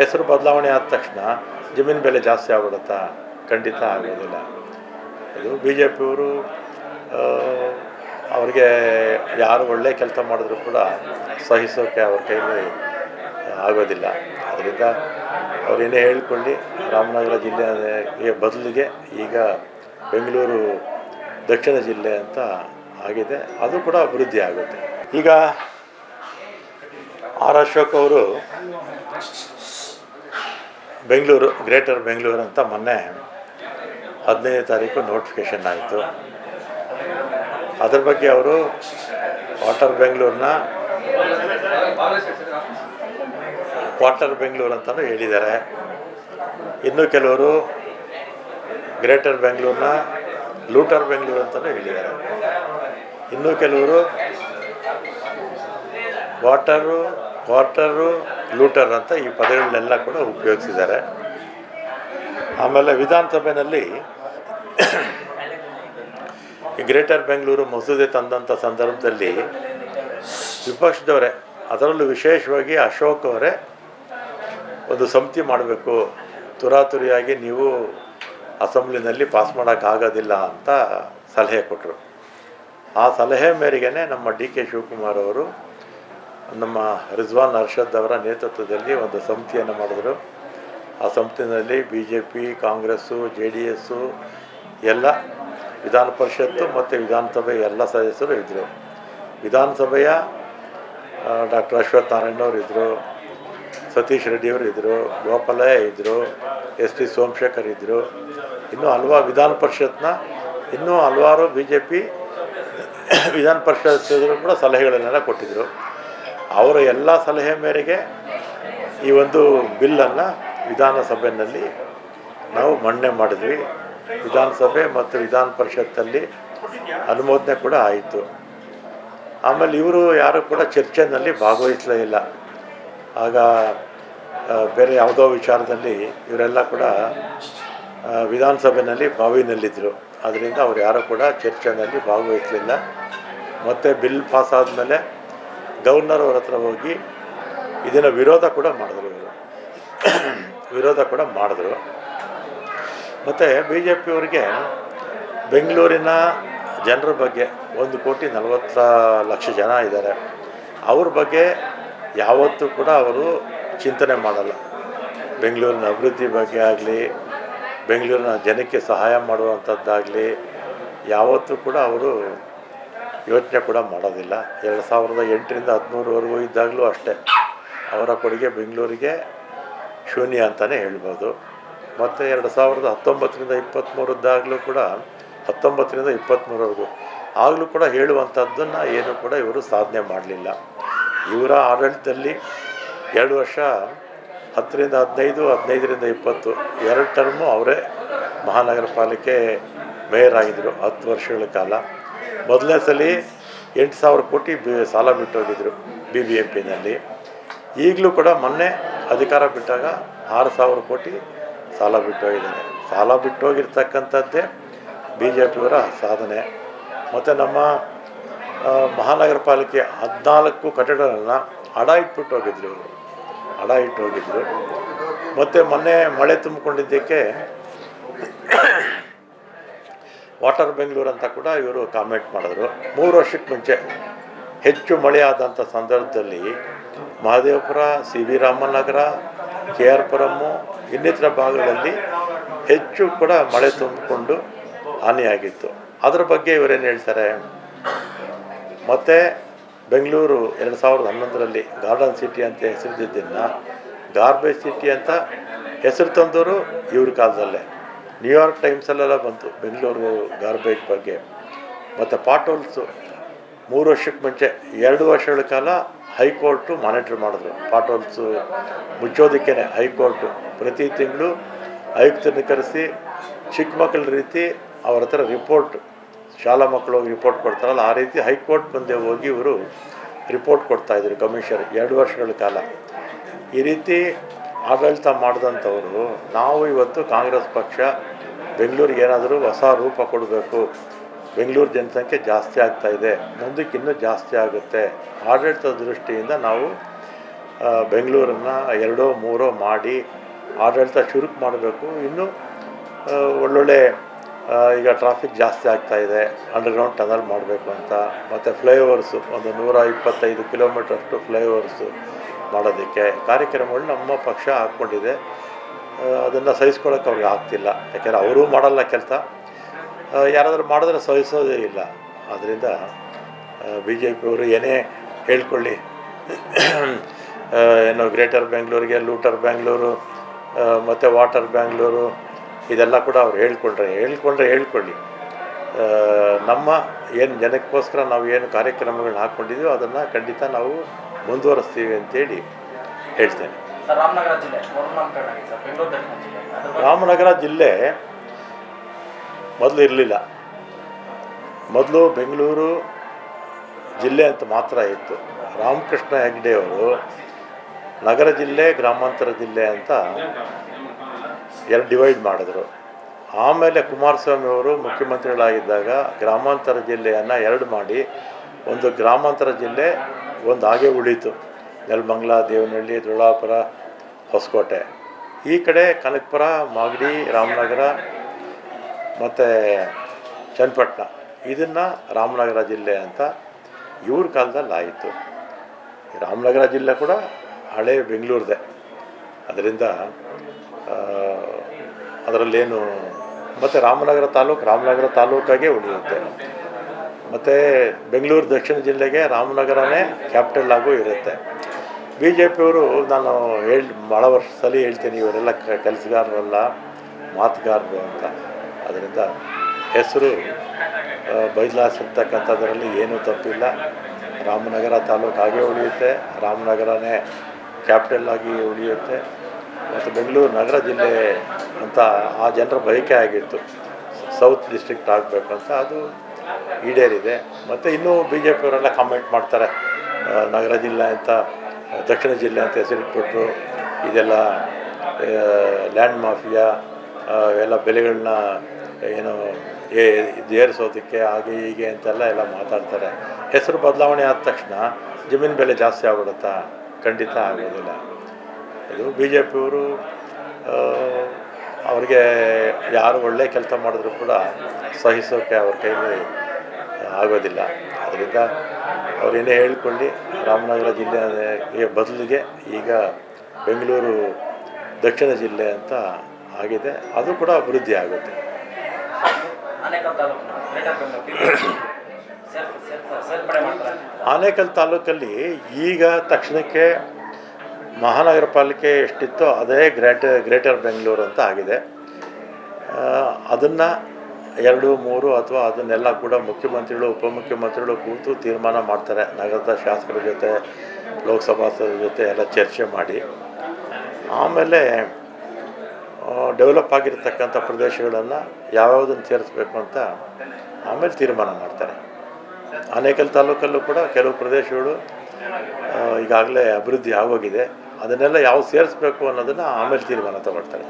ಹೆಸರು ಬದಲಾವಣೆ ಆದ ತಕ್ಷಣ ಜಮೀನು ಬೆಲೆ ಜಾಸ್ತಿ ಆಗ್ಬಿಡುತ್ತಾ? ಖಂಡಿತ ಆಗೋದಿಲ್ಲ. ಇದು ಬಿ ಜೆ ಪಿಯವರು ಅವ್ರಿಗೆ ಯಾರು ಒಳ್ಳೆ ಕೆಲಸ ಮಾಡಿದ್ರು ಕೂಡ ಸಹಿಸೋಕೆ ಅವ್ರ ಕೈಲಿ ಆಗೋದಿಲ್ಲ. ಅದರಿಂದ ಅವರೇನೇ ಹೇಳ್ಕೊಳ್ಳಿ, ರಾಮನಗರ ಜಿಲ್ಲೆಯ ಬದಲಿಗೆ ಈಗ ಬೆಂಗಳೂರು ದಕ್ಷಿಣ ಜಿಲ್ಲೆ ಅಂತ ಆಗಿದೆ. ಅದು ಕೂಡ ಅಭಿವೃದ್ಧಿ ಆಗುತ್ತೆ. ಈಗ ಆರ್ ಅಶೋಕ್ ಅವರು ಬೆಂಗಳೂರು, ಗ್ರೇಟರ್ ಬೆಂಗಳೂರು ಅಂತ ಮೊನ್ನೆ ಹದಿನೈದು ತಾರೀಕು ನೋಟಿಫಿಕೇಷನ್ ಆಯಿತು. ಅದ್ರ ಬಗ್ಗೆ ಅವರು ವಾಟರ್ ಬೆಂಗಳೂರನ್ನ ವಾಟರ್ ಬೆಂಗಳೂರು ಅಂತಲೂ ಹೇಳಿದ್ದಾರೆ. ಇನ್ನು ಕೆಲವರು ಗ್ರೇಟರ್ ಬೆಂಗಳೂರನ್ನ ಲೂಟರ್ ಬೆಂಗಳೂರು ಅಂತಲೂ ಹೇಳಿದ್ದಾರೆ. ಇನ್ನು ಕೆಲವರು ವಾಟರು ವಾಟರು ಲೂಟರ್ ಅಂತ ಈ ಪದಗಳನ್ನೆಲ್ಲ ಕೂಡ ಉಪಯೋಗಿಸಿದ್ದಾರೆ. ಆಮೇಲೆ ವಿಧಾನಸಭೆಯಲ್ಲಿ ಗ್ರೇಟರ್ ಬೆಂಗಳೂರು ಮಸೂದೆ ತಂದಂಥ ಸಂದರ್ಭದಲ್ಲಿ ವಿಪಕ್ಷದವರೇ, ಅದರಲ್ಲೂ ವಿಶೇಷವಾಗಿ ಅಶೋಕ್ ಅವರೇ ಒಂದು ಸಮಿತಿ ಮಾಡಬೇಕು. ತುರಾತುರಿಯಾಗಿ ನೀವು ಅಸೆಂಬ್ಲಿನಲ್ಲಿ ಪಾಸ್ ಮಾಡೋಕ್ಕಾಗೋದಿಲ್ಲ ಅಂತ ಸಲಹೆ ಕೊಟ್ಟರು. ಆ ಸಲಹೆ ಮೇರೆಗೆ ನಮ್ಮ ಡಿ ಕೆ ಶಿವಕುಮಾರ್ ಅವರು ನಮ್ಮ ರಿಜ್ವಾನ್ ಅರ್ಷದ್ ಅವರ ನೇತೃತ್ವದಲ್ಲಿ ಒಂದು ಸಮಿತಿಯನ್ನು ಮಾಡಿದ್ರು. ಆ ಸಂಸ್ಥೆಯಲ್ಲಿ B J P Congress, J D S ಎಲ್ಲ ವಿಧಾನ ಪರಿಷತ್ತು ಮತ್ತು ವಿಧಾನಸಭೆ ಎಲ್ಲ ಸದಸ್ಯರು ಇದ್ದರು ವಿಧಾನಸಭೆಯ ಡಾಕ್ಟರ್ ಅಶ್ವಥ್ ನಾರಾಯಣವ್ರು ಇದ್ದರು ಸತೀಶ್ ರೆಡ್ಡಿಯವರು ಇದ್ದರು ಗೋಪಾಲಯ್ಯ ಇದ್ದರು ಎಸ್ ಟಿ ಸೋಮಶೇಖರ್ ಇದ್ದರು ಇನ್ನೂ ಹಲವಾರು ವಿಧಾನ ಪರಿಷತ್ನ ಇನ್ನೂ ಹಲವಾರು ಬಿ ಜೆ ಪಿ ವಿಧಾನ ಪರಿಷತ್ ಕೂಡ ಸಲಹೆಗಳನ್ನೆಲ್ಲ ಕೊಟ್ಟಿದ್ದರು ಅವರ ಎಲ್ಲ ಸಲಹೆ ಮೇರೆಗೆ ಈ ಒಂದು ಬಿಲ್ಲನ್ನು ವಿಧಾನಸಭೆಯಲ್ಲಿ ನಾವು ಮಣ್ಣೆ ಮಾಡಿದ್ವಿ. ವಿಧಾನಸಭೆ ಮತ್ತು ವಿಧಾನ ಪರಿಷತ್ತಲ್ಲಿ ಅನುಮೋದನೆ ಕೂಡ ಆಯಿತು. ಆಮೇಲೆ ಇವರು ಯಾರು ಕೂಡ ಚರ್ಚೆನಲ್ಲಿ ಭಾಗವಹಿಸಲೇ ಇಲ್ಲ. ಆಗ ಬೇರೆ ಯಾವುದೋ ವಿಚಾರದಲ್ಲಿ ಇವರೆಲ್ಲ ಕೂಡ ವಿಧಾನಸಭೆಯಲ್ಲಿ ಬಾವಿನಲ್ಲಿದ್ದರು. ಅದರಿಂದ ಅವ್ರು ಯಾರು ಕೂಡ ಚರ್ಚೆನಲ್ಲಿ ಭಾಗವಹಿಸಲಿಲ್ಲ. ಮತ್ತು ಬಿಲ್ ಪಾಸ್ ಆದಮೇಲೆ ಗವರ್ನರ್ ಅವ್ರ ಹತ್ರ ಹೋಗಿ ಇದನ್ನು ವಿರೋಧ ಕೂಡ ಮಾಡಿದ್ರು ಇವರು. ವಿರೋಧ ಕೂಡ ಮಾಡಿದ್ರು. ಮತ್ತು ಬಿ ಜೆ ಪಿಯವರಿಗೆ ಬೆಂಗಳೂರಿನ ಜನರ ಬಗ್ಗೆ ಒಂದು ಕೋಟಿ ನಲವತ್ತ ಲಕ್ಷ ಜನ ಇದ್ದಾರೆ. ಅವ್ರ ಬಗ್ಗೆ ಯಾವತ್ತೂ ಕೂಡ ಅವರು ಚಿಂತನೆ ಮಾಡಲ್ಲ. ಬೆಂಗಳೂರಿನ ಅಭಿವೃದ್ಧಿ ಬಗ್ಗೆ ಆಗಲಿ, ಬೆಂಗಳೂರಿನ ಜನಕ್ಕೆ ಸಹಾಯ ಮಾಡುವಂಥದ್ದಾಗಲಿ, ಯಾವತ್ತೂ ಕೂಡ ಅವರು ಯೋಚನೆ ಕೂಡ ಮಾಡೋದಿಲ್ಲ. ಎರಡು ಸಾವಿರದ ಎಂಟರಿಂದ ಹದಿಮೂರವರೆಗೂ ಇದ್ದಾಗಲೂ ಅಷ್ಟೇ. ಅವರ ಕೊಡುಗೆ ಬೆಂಗಳೂರಿಗೆ ಶೂನ್ಯ ಅಂತಲೇ ಹೇಳ್ಬೋದು. ಮತ್ತು ಎರಡು ಸಾವಿರದ ಹತ್ತೊಂಬತ್ತರಿಂದ ಇಪ್ಪತ್ತ್ಮೂರದ್ದಾಗಲೂ ಕೂಡ, ಹತ್ತೊಂಬತ್ತರಿಂದ ಇಪ್ಪತ್ತ್ಮೂರವರೆಗೂ ಆಗಲೂ ಕೂಡ ಹೇಳುವಂಥದ್ದನ್ನು ಏನು ಕೂಡ ಇವರು ಸಾಧನೆ ಮಾಡಲಿಲ್ಲ. ಇವರ ಆಡಳಿತದಲ್ಲಿ ಎರಡು ವರ್ಷ, ಹತ್ತರಿಂದ ಹದಿನೈದು, ಹದಿನೈದರಿಂದ ಇಪ್ಪತ್ತು, ಎರಡು ಟರ್ಮು ಅವರೇ ಮಹಾನಗರ ಪಾಲಿಕೆ ಮೇಯರ್ ಆಗಿದ್ದರು ಹತ್ತು ವರ್ಷಗಳ ಕಾಲ. ಮೊದಲನೇ ಸಲ ಎಂಟು ಸಾವಿರ ಕೋಟಿ ಸಾಲ ಬಿಟ್ಟೋಗಿದ್ರು ಬಿ ಬಿ ಎಂ ಪಿನಲ್ಲಿ ಈಗಲೂ ಕೂಡ ಮೊನ್ನೆ ಅಧಿಕಾರ ಬಿಟ್ಟಾಗ ಆರು ಸಾವಿರ ಕೋಟಿ ಸಾಲ ಬಿಟ್ಟೋಗಿದ್ದಾರೆ. ಸಾಲ ಬಿಟ್ಟೋಗಿರ್ತಕ್ಕಂಥದ್ದೇ ಬಿ ಜೆ ಪಿಯವರ ಸಾಧನೆ. ಮತ್ತು ನಮ್ಮ ಮಹಾನಗರ ಪಾಲಿಕೆ ಹದಿನಾಲ್ಕು ಕಟ್ಟಡಗಳನ್ನು ಅಡ ಇಟ್ಬಿಟ್ಟು ಹೋಗಿದ್ರು ಇವರು. ಅಡ ಇಟ್ಟು ಹೋಗಿದ್ರು ಮತ್ತು ಮೊನ್ನೆ ಮಳೆ ತುಂಬಿಕೊಂಡಿದ್ದಕ್ಕೆ ವಾಟರ್ ಬೆಂಗಳೂರು ಅಂತ ಕೂಡ ಇವರು ಕಾಮೆಂಟ್ ಮಾಡಿದ್ರು. ಮೂರು ವರ್ಷಕ್ಕೆ ಮುಂಚೆ ಹೆಚ್ಚು ಮಳೆ ಸಂದರ್ಭದಲ್ಲಿ Mahadevapura C V Ramanagar K R Puram ಇನ್ನಿತರ ಭಾಗಗಳಲ್ಲಿ ಹೆಚ್ಚು ಕೂಡ ಮಳೆ ತುಂಬಿಕೊಂಡು ಹಾನಿಯಾಗಿತ್ತು. ಅದರ ಬಗ್ಗೆ ಇವರೇನು ಹೇಳ್ತಾರೆ? ಮತ್ತು ಬೆಂಗಳೂರು ಎರಡು ಸಾವಿರದ ಹನ್ನೊಂದರಲ್ಲಿ ಗಾರ್ಡನ್ ಸಿಟಿ ಅಂತ ಹೆಸರಿದ್ದನ್ನು ಗಾರ್ಬೇಜ್ ಸಿಟಿ ಅಂತ ಹೆಸರು ತಂದವರು ಇವ್ರ ಕಾಲದಲ್ಲೇ. ನ್ಯೂಯಾರ್ಕ್ ಟೈಮ್ಸಲ್ಲೆಲ್ಲ ಬಂತು. ಬೆಂಗಳೂರು ಗಾರ್ಬೇಜ್ ಬಗ್ಗೆ. ಮತ್ತು ಪಾಟೋಲ್ಸು ಮೂರು ವರ್ಷಕ್ಕೆ ಮುಂಚೆ, ಎರಡು ವರ್ಷಗಳ ಕಾಲ ಹೈಕೋರ್ಟು ಮಾನಿಟ್ರ್ ಮಾಡಿದ್ರು. ಪಾಟೋಲ್ಸು ಮುಚ್ಚೋದಕ್ಕೇ ಹೈಕೋರ್ಟು ಪ್ರತಿ ತಿಂಗಳು ಆಯುಕ್ತರನ್ನ ಕರೆಸಿ, ಚಿಕ್ಕ ಮಕ್ಕಳ ರೀತಿ ಅವ್ರ ಹತ್ರ ರಿಪೋರ್ಟ್ ಶಾಲಾ ಮಕ್ಕಳು ಹೋಗಿ ರಿಪೋರ್ಟ್ ಕೊಡ್ತಾರಲ್ಲ, ಆ ರೀತಿ ಹೈಕೋರ್ಟ್ ಮುಂದೆ ಹೋಗಿ ಇವರು ರಿಪೋರ್ಟ್ ಕೊಡ್ತಾಯಿದ್ರು ಕಮಿಷನರ್ ಎರಡು ವರ್ಷಗಳ ಕಾಲ. ಈ ರೀತಿ ಆಡಳಿತ ಮಾಡಿದಂಥವರು, ನಾವು ಇವತ್ತು ಕಾಂಗ್ರೆಸ್ ಪಕ್ಷ ಬೆಂಗಳೂರಿಗೆ ಏನಾದರೂ ಹೊಸ ರೂಪ ಕೊಡಬೇಕು. ಬೆಂಗಳೂರು ಜನಸಂಖ್ಯೆ ಜಾಸ್ತಿ ಆಗ್ತಾ ಇದೆ, ಮುಂದಕ್ಕೆ ಇನ್ನೂ ಜಾಸ್ತಿ ಆಗುತ್ತೆ. ಆಡಳಿತದ ದೃಷ್ಟಿಯಿಂದ ನಾವು ಬೆಂಗಳೂರನ್ನು ಎರಡೋ ಮೂರೋ ಮಾಡಿ ಆಡಳಿತ ಚುರುಕು ಮಾಡಬೇಕು. ಇನ್ನೂ ಒಳ್ಳೊಳ್ಳೆ ಈಗ ಟ್ರಾಫಿಕ್ ಜಾಸ್ತಿ ಆಗ್ತಾ ಇದೆ ಅಂಡರ್ಗ್ರೌಂಡ್ ಟನಲ್ ಮಾಡಬೇಕು ಅಂತ. ಮತ್ತು ಫ್ಲೈಓವರ್ಸು ಒಂದು ನೂರ ಇಪ್ಪತ್ತೈದು ಕಿಲೋಮೀಟ್ರಷ್ಟು ಫ್ಲೈಓವರ್ಸು ಮಾಡೋದಕ್ಕೆ ಕಾರ್ಯಕ್ರಮಗಳು ನಮ್ಮ ಪಕ್ಷ ಹಾಕ್ಕೊಂಡಿದೆ. ಅದನ್ನು ಸಹಿಸ್ಕೊಳ್ಳೋಕೆ ಅವ್ರಿಗೆ ಆಗ್ತಿಲ್ಲ. ಯಾಕೆಂದರೆ ಅವರೂ ಮಾಡಲ್ಲ ಕೆಲಸ. ಯಾರಾದರೂ ಮಾಡಿದ್ರೆ ಸಹಿಸೋದೇ ಇಲ್ಲ. ಆದ್ದರಿಂದ ಬಿ ಜೆ ಪಿಯವರು ಏನೇ ಹೇಳ್ಕೊಳ್ಳಿ. ಏನು ಗ್ರೇಟರ್ ಬ್ಯಾಂಗ್ಳೂರಿಗೆ ಲೂಟರ್ ಬೆಂಗಳೂರು ಮತ್ತು ವಾಟರ್ ಬೆಂಗಳೂರು, ಇದೆಲ್ಲ ಕೂಡ ಅವ್ರು ಹೇಳ್ಕೊಂಡ್ರೆ ಹೇಳ್ಕೊಂಡ್ರೆ ಹೇಳ್ಕೊಳ್ಳಿ. ನಮ್ಮ ಏನು ಜನಕ್ಕೋಸ್ಕರ ನಾವು ಏನು ಕಾರ್ಯಕ್ರಮಗಳನ್ನ ಹಾಕ್ಕೊಂಡಿದ್ದೀವೋ ಅದನ್ನು ಖಂಡಿತ ನಾವು ಮುಂದುವರಿಸ್ತೀವಿ ಅಂತೇಳಿ ಹೇಳ್ತೇನೆ. ರಾಮನಗರ ಜಿಲ್ಲೆ ಮೊದಲು ಇರಲಿಲ್ಲ. ಮೊದಲು ಬೆಂಗಳೂರು ಜಿಲ್ಲೆ ಅಂತ ಮಾತ್ರ ಇತ್ತು. ರಾಮಕೃಷ್ಣ ಹೆಗ್ಡೆಯವರು ನಗರ ಜಿಲ್ಲೆ ಗ್ರಾಮಾಂತರ ಜಿಲ್ಲೆ ಅಂತ ಎರಡು ಡಿವೈಡ್ ಮಾಡಿದ್ರು. ಆಮೇಲೆ ಕುಮಾರಸ್ವಾಮಿ ಅವರು ಮುಖ್ಯಮಂತ್ರಿಗಳಾಗಿದ್ದಾಗ ಗ್ರಾಮಾಂತರ ಜಿಲ್ಲೆಯನ್ನು ಎರಡು ಮಾಡಿ, ಒಂದು ಗ್ರಾಮಾಂತರ ಜಿಲ್ಲೆ, ಒಂದು ಹಾಗೆ ಉಳೀತು. ನೆಲಮಂಗ್ಲ, ದೇವನಹಳ್ಳಿ ದುಳ್ಳಾಪುರ ಹೊಸಕೋಟೆ. ಈ ಕಡೆ ಕನಕಪುರ, ಮಾಗಡಿ, ರಾಮನಗರ ಮತ್ತು ಚನ್ನಪಟ್ಟಣ. ಇದನ್ನು ರಾಮನಗರ ಜಿಲ್ಲೆ ಅಂತ ಇವ್ರ ಕಾಲದಲ್ಲಿ ಆಯಿತು. ರಾಮನಗರ ಜಿಲ್ಲೆ ಕೂಡ ಹಳೆ ಬೆಂಗಳೂರದೇ. ಅದರಿಂದ ಅದರಲ್ಲೇನು ಮತ್ತು ರಾಮನಗರ ತಾಲೂಕು ರಾಮನಗರ ತಾಲೂಕಾಗೆ ಉಳಿಯುತ್ತೆ. ಮತ್ತು ಬೆಂಗಳೂರು ದಕ್ಷಿಣ ಜಿಲ್ಲೆಗೆ ರಾಮನಗರನೇ ಕ್ಯಾಪಿಟಲ್ ಆಗು ಇರುತ್ತೆ. ಬಿ ಜೆ ಪಿಯವರು ನಾನು ಹೇಳಿ ಭಾಳ ವರ್ಷದಲ್ಲಿ ಹೇಳ್ತೀನಿ ಇವರೆಲ್ಲ ಕ, ಕೆಲಸಗಾರರಲ್ಲ, ಮಾತುಗಾರರು ಅಂತ. ಅದರಿಂದ ಹೆಸರು ಬದಲಾಯಿಸಿರ್ತಕ್ಕಂಥದ್ರಲ್ಲಿ ಏನೂ ತಪ್ಪಿಲ್ಲ. ರಾಮನಗರ ತಾಲೂಕು ಹಾಗೆ ಉಳಿಯುತ್ತೆ. ರಾಮನಗರನೇ ಕ್ಯಾಪಿಟಲ್ ಆಗಿ ಉಳಿಯುತ್ತೆ. ಮತ್ತು ಬೆಂಗಳೂರು ನಗರ ಜಿಲ್ಲೆ ಅಂತ ಆ ಜನರ ಬಯಕೆ ಆಗಿತ್ತು. ಸೌತ್ ಡಿಸ್ಟ್ರಿಕ್ಟ್ ಆಗಬೇಕು ಅಂತ ಅದು ಈಡೇರಿದೆ. ಮತ್ತು ಇನ್ನೂ ಬಿ ಜೆ ಪಿಯವರೆಲ್ಲ ಕಾಮೆಂಟ್ ಮಾಡ್ತಾರೆ. ನಗರ ಜಿಲ್ಲೆ ಅಂತ, ದಕ್ಷಿಣ ಜಿಲ್ಲೆ ಅಂತ ಹೆಸರಿಟ್ಬಿಟ್ರು ಇದೆಲ್ಲ ಲ್ಯಾಂಡ್ ಮಾಫಿಯಾ ಎಲ್ಲ ಬೆಲೆಗಳನ್ನ ಏನು ಏರಿಸೋದಕ್ಕೆ ಹಾಗೆ ಹೀಗೆ ಅಂತೆಲ್ಲ ಎಲ್ಲ ಮಾತಾಡ್ತಾರೆ. ಹೆಸರು ಬದಲಾವಣೆ ಆದ ತಕ್ಷಣ ಜಮೀನು ಬೆಲೆ ಜಾಸ್ತಿ ಆಗ್ಬಿಡುತ್ತಾ? ಖಂಡಿತ ಆಗೋದಿಲ್ಲ. ಇದು ಬಿ ಜೆ ಪಿಯವರು ಅವ್ರಿಗೆ ಯಾರು ಒಳ್ಳೆ ಕೆಲಸ ಮಾಡಿದ್ರು ಕೂಡ ಸಹಿಸೋಕೆ ಅವ್ರ ಕೈಲಿ ಆಗೋದಿಲ್ಲ. ಅದರಿಂದ ಅವರೇನೇ ಹೇಳ್ಕೊಳ್ಳಿ ರಾಮನಗರ ಜಿಲ್ಲೆ ಬದಲಿಗೆ ಈಗ ಬೆಂಗಳೂರು ದಕ್ಷಿಣ ಜಿಲ್ಲೆ ಅಂತ ಆಗಿದೆ. ಅದು ಕೂಡ ಅಭಿವೃದ್ಧಿ ಆಗುತ್ತೆ. ಆನೇಕಲ್ ತಾಲೂಕಲ್ಲಿ ಈಗ ತಕ್ಷಣಕ್ಕೆ ಮಹಾನಗರ ಪಾಲಿಕೆ ಎಷ್ಟಿತ್ತೋ ಅದೇ ಗ್ರೇಟ, ಗ್ರೇಟರ್ ಬೆಂಗಳೂರು ಅಂತ ಆಗಿದೆ. ಅದನ್ನು ಎರಡು, ಮೂರು ಅಥವಾ ಅದನ್ನೆಲ್ಲ ಕೂಡ ಮುಖ್ಯಮಂತ್ರಿಗಳು, ಉಪಮುಖ್ಯಮಂತ್ರಿಗಳು ಕೂತು ತೀರ್ಮಾನ ಮಾಡ್ತಾರೆ. ನಗರದ ಶಾಸಕರ ಜೊತೆ, ಲೋಕಸಭಾ ಜೊತೆ ಎಲ್ಲ ಚರ್ಚೆ ಮಾಡಿ. ಆಮೇಲೆ ಡೆವಲಪ್ ಆಗಿರ್ತಕ್ಕಂಥ ಪ್ರದೇಶಗಳನ್ನು ಯಾವ್ಯಾವುದನ್ನು ಸೇರಿಸ್ಬೇಕು ಅಂತ ಆಮೇಲೆ ತೀರ್ಮಾನ ಮಾಡ್ತಾರೆ. ಅನೇಕಲ್ ತಾಲೂಕಲ್ಲೂ ಕೂಡ ಕೆಲವು ಪ್ರದೇಶಗಳು ಈಗಾಗಲೇ ಅಭಿವೃದ್ಧಿ ಆಗೋಗಿದೆ. ಅದನ್ನೆಲ್ಲ ಯಾವ ಸೇರಿಸ್ಬೇಕು ಅನ್ನೋದನ್ನು ಆಮೇಲೆ ತೀರ್ಮಾನ ತಗೊಳ್ತಾರೆ.